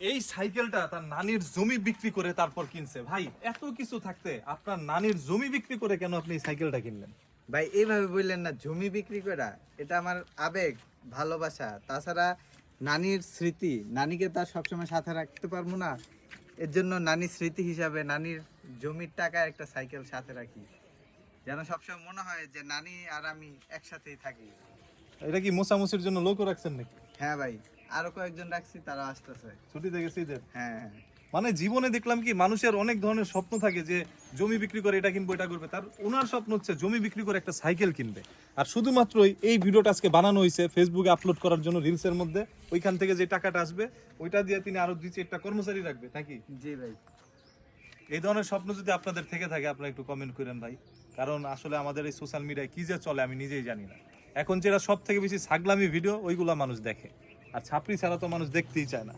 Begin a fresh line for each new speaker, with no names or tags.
এই সাইকেলটা তার নানির জমি বিক্রি করে তারপর কিনছে। ভাই এত কিছু থাকতে আপনার নানির জমি বিক্রি করে কেন আপনি এই সাইকেলটা কিনলেন?
ভাই এইভাবে বললেন না জমি বিক্রি করা এটা আমার আবেগ ভালোবাসা। তাছাড়া নানির স্মৃতি নানিকে তার সবসময় সাথে রাখতে পারব না। এর জন্য নানির স্মৃতি হিসাবে নানির জমির টাকা একটা সাইকেল সাথে রাখি। যেন সবসময় মনে হয় যে নানি আর আমি একসাথেই থাকি।
এটা কি মোছামুছির জন্য লোকও রাখছেন নাকি?
হ্যাঁ ভাই। আরও কয়েকজন রাখছি তারা আসতেছে।
ছুটি থেকে ঈদের
হ্যাঁ। হ্যাঁ
মানে জীবনে দেখলাম কি মানুষের অনেক ধরনের স্বপ্ন থাকে যে জমি বিক্রি করে এটা কিনবো এটা করবে। তার ওনার স্বপ্ন হচ্ছে জমি বিক্রি করে একটা সাইকেল কিনবে। আর শুধুমাত্রই এই ভিডিওটা আজকে বানানো হয়েছে ফেসবুকে আপলোড করার জন্য রিলসের মধ্যে। ওইখান থেকে যে টাকাটা আসবে ওইটা দিয়ে তিনি আরও দুই চারটা কর্মচারী রাখবে নাকি?
জি ভাই।
এই ধরনের স্বপ্ন যদি আপনাদের থেকে থাকে আপনারা একটু কমেন্ট করেন ভাই। কারণ আসলে আমাদের এই সোশ্যাল মিডিয়ায় কি যে চলে আমি নিজেই জানি না। এখন যেটা সব থেকে বেশি ছাগলামি ভিডিও ওইগুলা মানুষ দেখে। আর ছাপড়ি ছাড়া তো মানুষ দেখতেই চায় না।